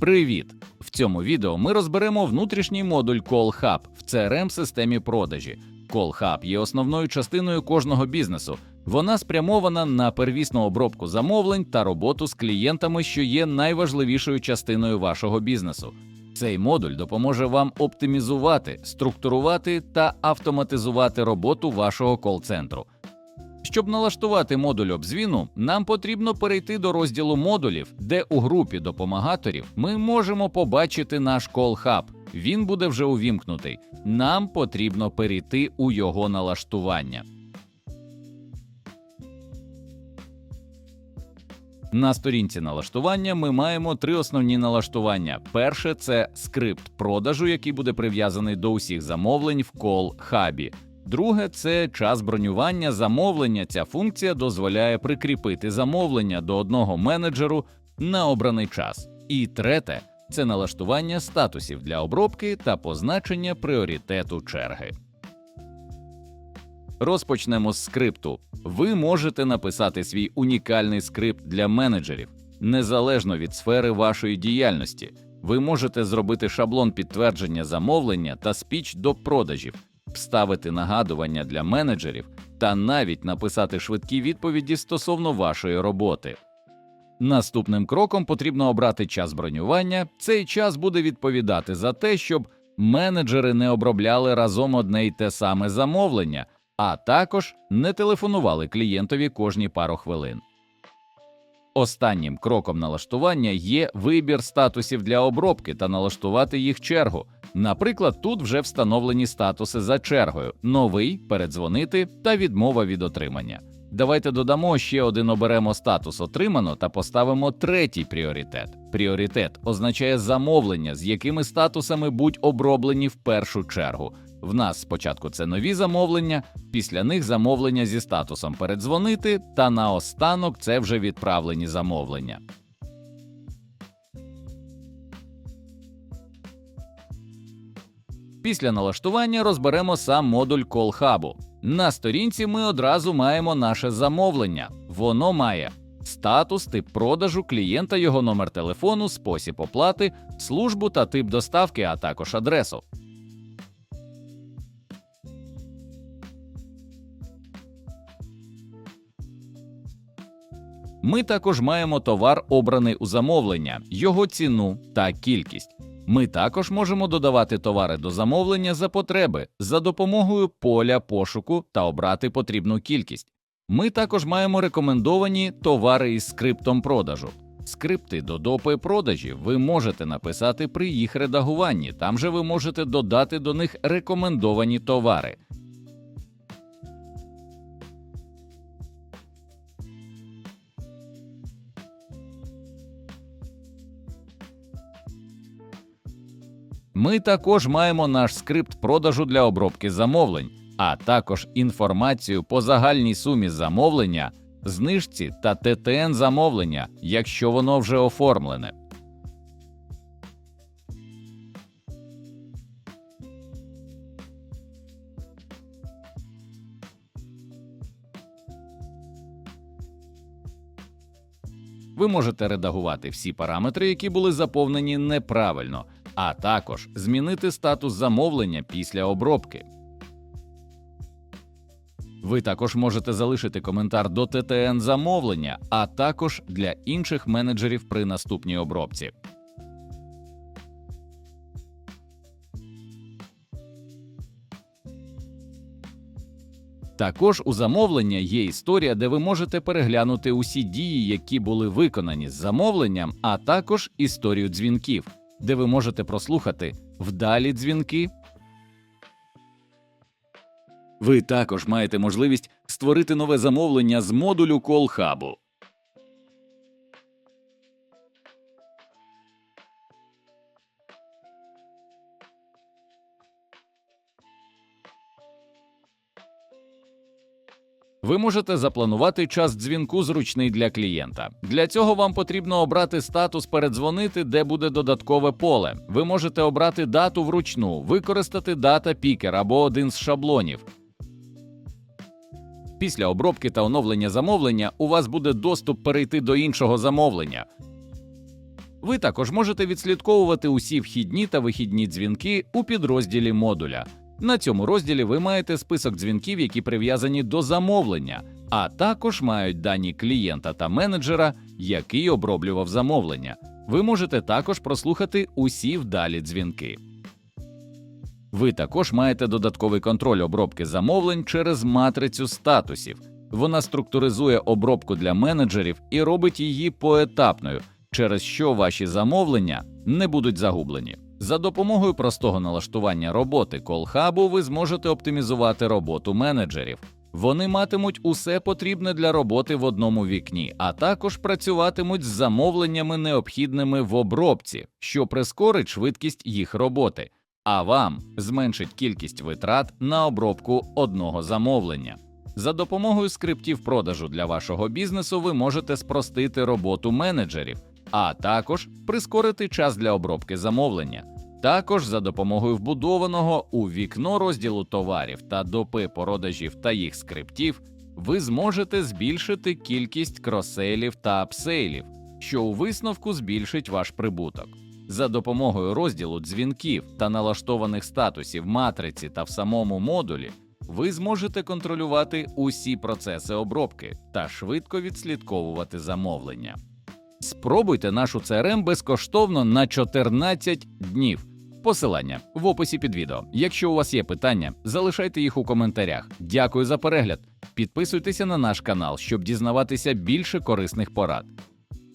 Привіт! В цьому відео ми розберемо внутрішній модуль Call Hub в crm системі продажі. Call Hub є основною частиною кожного бізнесу. Вона спрямована на первісну обробку замовлень та роботу з клієнтами, що є найважливішою частиною вашого бізнесу. Цей модуль допоможе вам оптимізувати, структурувати та автоматизувати роботу вашого кол-центру. Щоб налаштувати модуль обзвіну, нам потрібно перейти до розділу модулів, де у групі допомагаторів ми можемо побачити наш Hub. Він буде вже увімкнутий. Нам потрібно перейти у його налаштування. На сторінці налаштування ми маємо три основні налаштування. Перше це скрипт продажу, який буде прив'язаний до усіх замовлень в Call Hub. Друге це час бронювання замовлення. Ця функція дозволяє прикріпити замовлення до одного менеджеру на обраний час. І третє це налаштування статусів для обробки та позначення пріоритету черги. Розпочнемо з скрипту. Ви можете написати свій унікальний скрипт для менеджерів незалежно від сфери вашої діяльності. Ви можете зробити шаблон підтвердження замовлення та спіч до продажів, вставити нагадування для менеджерів та навіть написати швидкі відповіді стосовно вашої роботи. Наступним кроком потрібно обрати час бронювання. Цей час буде відповідати за те, щоб менеджери не обробляли разом одне й те саме замовлення, а також не телефонували клієнтові кожні пару хвилин. Останнім кроком налаштування є вибір статусів для обробки та налаштувати їх чергу. Наприклад, тут вже встановлені статуси за чергою: новий, передзвонити та відмова від отримання. Давайте додамо ще один оберемо статус отримано та поставимо третій пріоритет. Пріоритет означає замовлення, з якими статусами будь оброблені в першу чергу. В нас спочатку це нові замовлення, після них замовлення зі статусом передзвонити, та наостанок це вже відправлені замовлення. Після налаштування розберемо сам модуль Hub. На сторінці ми одразу маємо наше замовлення. Воно має статус, тип продажу, клієнта, його номер телефону, спосіб оплати, службу та тип доставки, а також адресу. Ми також маємо товар, обраний у замовлення, його ціну та кількість. Ми також можемо додавати товари до замовлення за потреби за допомогою поля пошуку та обрати потрібну кількість. Ми також маємо рекомендовані товари із скриптом продажу. Скрипти до допи продажі ви можете написати при їх редагуванні. Там же ви можете додати до них рекомендовані товари. Ми також маємо наш скрипт продажу для обробки замовлень, а також інформацію по загальній сумі замовлення, знижці та ТТН замовлення, якщо воно вже оформлене. Ви можете редагувати всі параметри, які були заповнені неправильно, а також змінити статус замовлення після обробки. Ви також можете залишити коментар до ТТН замовлення, а також для інших менеджерів при наступній обробці. Також у замовлення є історія, де ви можете переглянути усі дії, які були виконані з замовленням, а також історію дзвінків, де ви можете прослухати вдалі дзвінки. Ви також маєте можливість створити нове замовлення з модулю Call Ви можете запланувати час дзвінку зручний для клієнта. Для цього вам потрібно обрати статус передзвонити, де буде додаткове поле. Ви можете обрати дату вручну, використати дата пікер або один з шаблонів. Після обробки та оновлення замовлення у вас буде доступ перейти до іншого замовлення. Ви також можете відслідковувати усі вхідні та вихідні дзвінки у підрозділі модуля. На цьому розділі ви маєте список дзвінків, які прив'язані до замовлення, а також мають дані клієнта та менеджера, який оброблював замовлення. Ви можете також прослухати усі вдалі дзвінки. Ви також маєте додатковий контроль обробки замовлень через матрицю статусів. Вона структуризує обробку для менеджерів і робить її поетапною, через що ваші замовлення не будуть загублені. За допомогою простого налаштування роботи колхабу ви зможете оптимізувати роботу менеджерів. Вони матимуть усе потрібне для роботи в одному вікні, а також працюватимуть з замовленнями, необхідними в обробці, що прискорить швидкість їх роботи, а вам зменшить кількість витрат на обробку одного замовлення. За допомогою скриптів продажу для вашого бізнесу ви можете спростити роботу менеджерів, а також прискорити час для обробки замовлення. Також за допомогою вбудованого у вікно розділу товарів та допи продажів та їх скриптів ви зможете збільшити кількість кроселів та апсейлів, що у висновку збільшить ваш прибуток. За допомогою розділу дзвінків та налаштованих статусів матриці та в самому модулі ви зможете контролювати усі процеси обробки та швидко відслідковувати замовлення. Спробуйте нашу CRM безкоштовно на 14 днів. Посилання в описі під відео. Якщо у вас є питання, залишайте їх у коментарях. Дякую за перегляд. Підписуйтеся на наш канал, щоб дізнаватися більше корисних порад.